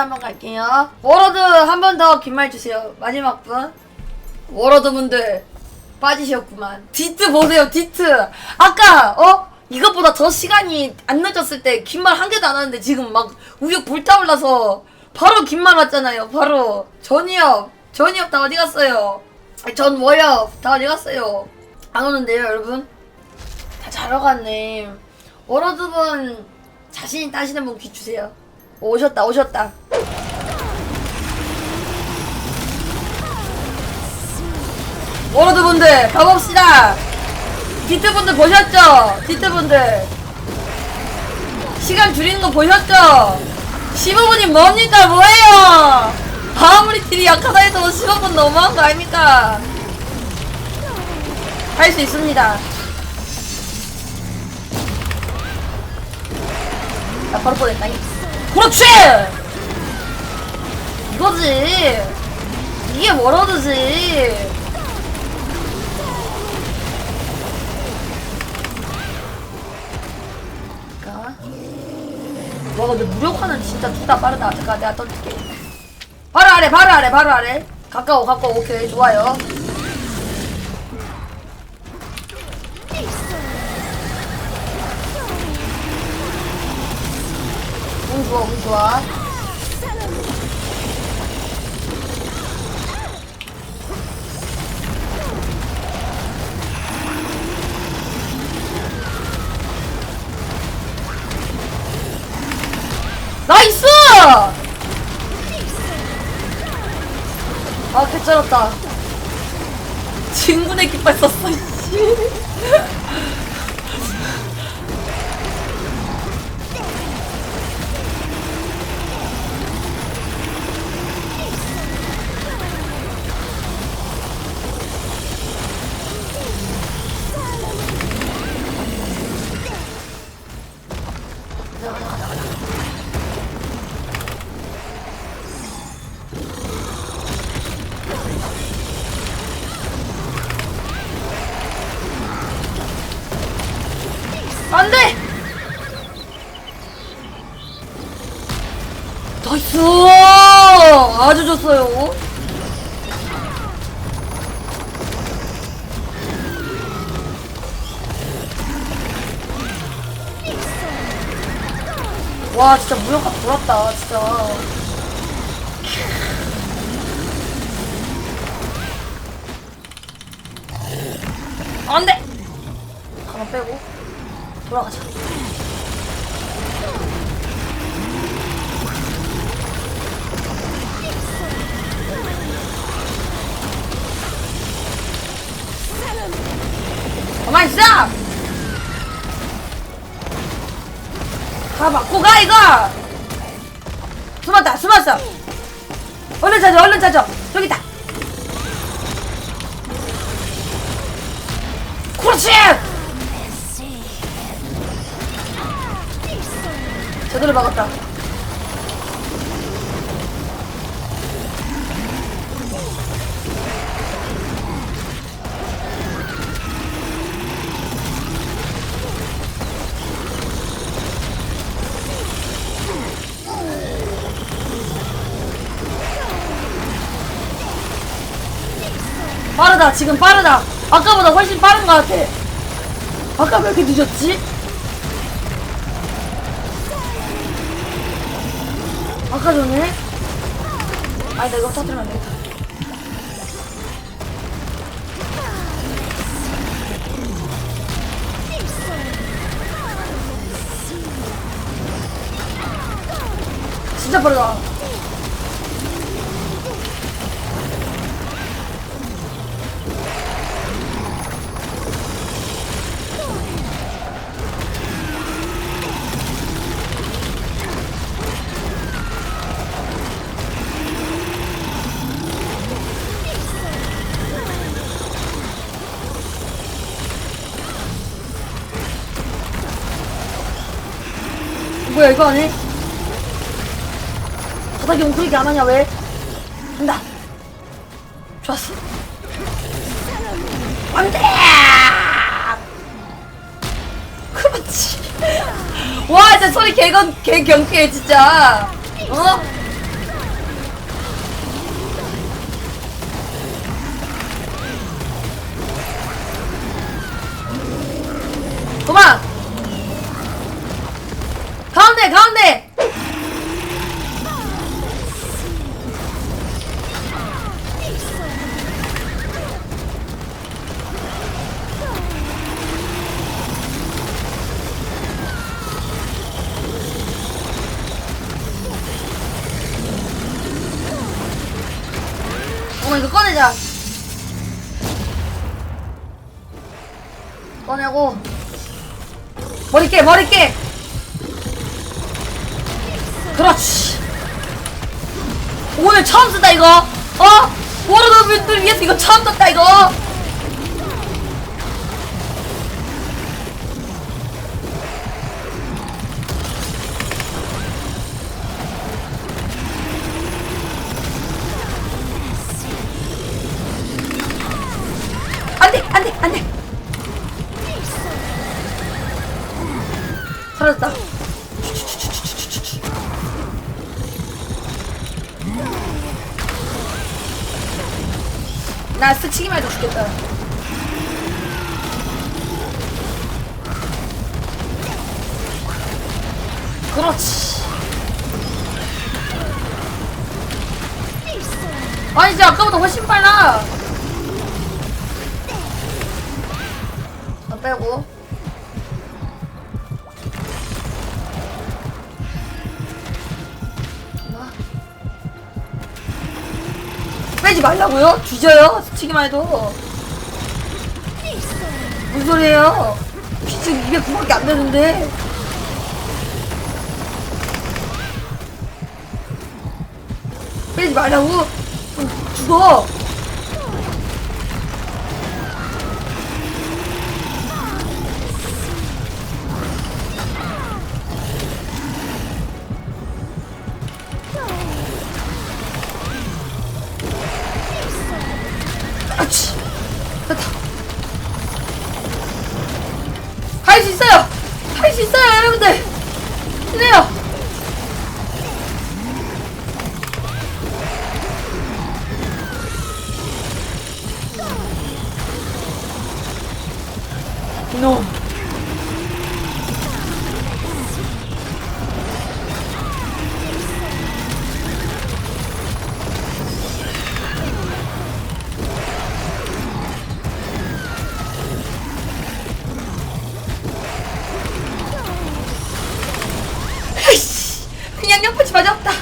한번 갈게요. 워러드 한 번 더 긴 말 주세요. 마지막 분. 워러드 분들 빠지셨구만. 디트 보세요, 디트. 아까 어 이것보다 더 시간이 안 늦었을 때 긴 말 한 개도 안 하는데 지금 막 우유 불타올라서 바로 긴 말 왔잖아요. 바로 전이업, 전이업 다 어디 갔어요? 전 워엽 다 어디 갔어요? 안 오는데요, 여러분? 다 자러 갔네. 워러드 분 자신 있다 하시는 분 귀 주세요. 오, 오셨다, 오셨다. 워러드 분들 가봅시다. 디트 분들 보셨죠? 디트 분들 시간 줄이는 거 보셨죠? 15분이 뭡니까 뭐예요? 아무리 딜이 약하다 해도 15분 너무한 거 아닙니까? 할 수 있습니다. 나 바로 뻔했다. 그렇지! 이거지. 이게 워러드지. 그러니까. 와 근데 무력화는 진짜 둘 다 빠르다. 잠깐 내가 던질게. 바로 아래, 바로 아래, 바로 아래. 가까워, 가까워. 오케이, 좋아요. 좋아, 운 좋아. 나이스! 아, 개쩔었다. 진군의 깃발 썼어, 씨. 안 돼! 나이스! 아주 좋어요. 와, 진짜 무역가 돌았다, 진짜. 안 돼! 가만 빼고. 돌아가자. 가만 있어! 가 맞고 가 이거! 숨었다 숨었어! 얼른 찾아 얼른 찾아 여기 있다! 그렇지! 제대로 막았다. 빠르다, 지금 빠르다. 아까보다 훨씬 빠른 것 같아. 아까 왜 이렇게 늦었지? 아까 전에? 아니, 내가 터뜨리면 안 되겠다. 진짜 빠르다. 뭐야 이거 아니? 바닥에 웅크리기 안 하냐 왜? 한다 좋았어 안돼 그렇지 와 진짜 소리 개건 개경쾌해 진짜 어? 그만 가운데 가운데! 어머 이거 꺼내자. 꺼내고. 머리 깨 머리 깨 그렇지. 오늘 처음 쓴다 이거. 어? 모르는 위해서 이거 처음 썼다 이거. 안돼. 사라졌다 나 스치기만 해도 죽겠다. 그렇지. 아니 이제 아까보다 훨씬 빨라. 안 빼고 빼지 말라고요? 뒤져요? 스치기만 해도 무슨 소리예요? 피지 209밖에 안 되는데 빼지 말라고? 어, 죽어 할 수 있어요 여러분들. 힘내요 양파치 맞아 없다.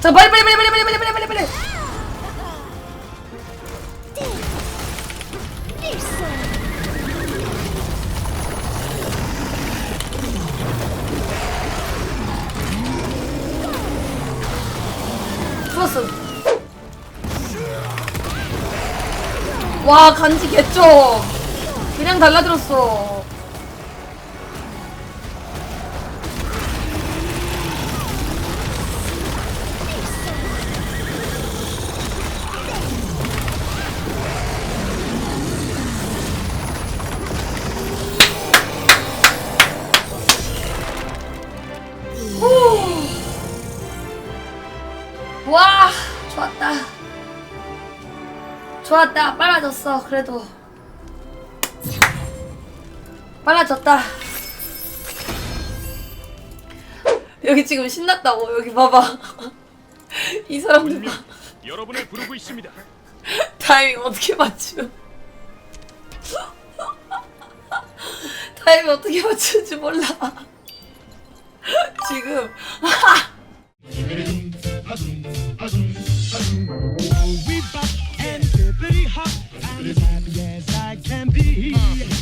자 빨리 빨리 빨리 빨리 빨리 빨리 빨리 빨리. 빨리 죽었어. 와 간지 개ጮ 그냥 달라들었어 좋았다. 빨라졌어. 그래도. 빨라졌다. 여기 지금 신났다고. 여기 봐봐. 이 사람들 봐. 여러분을 부르고 있습니다. 타이밍 어떻게 맞춤 타이밍 어떻게 맞추는지 몰라. 지금 and be. Uh.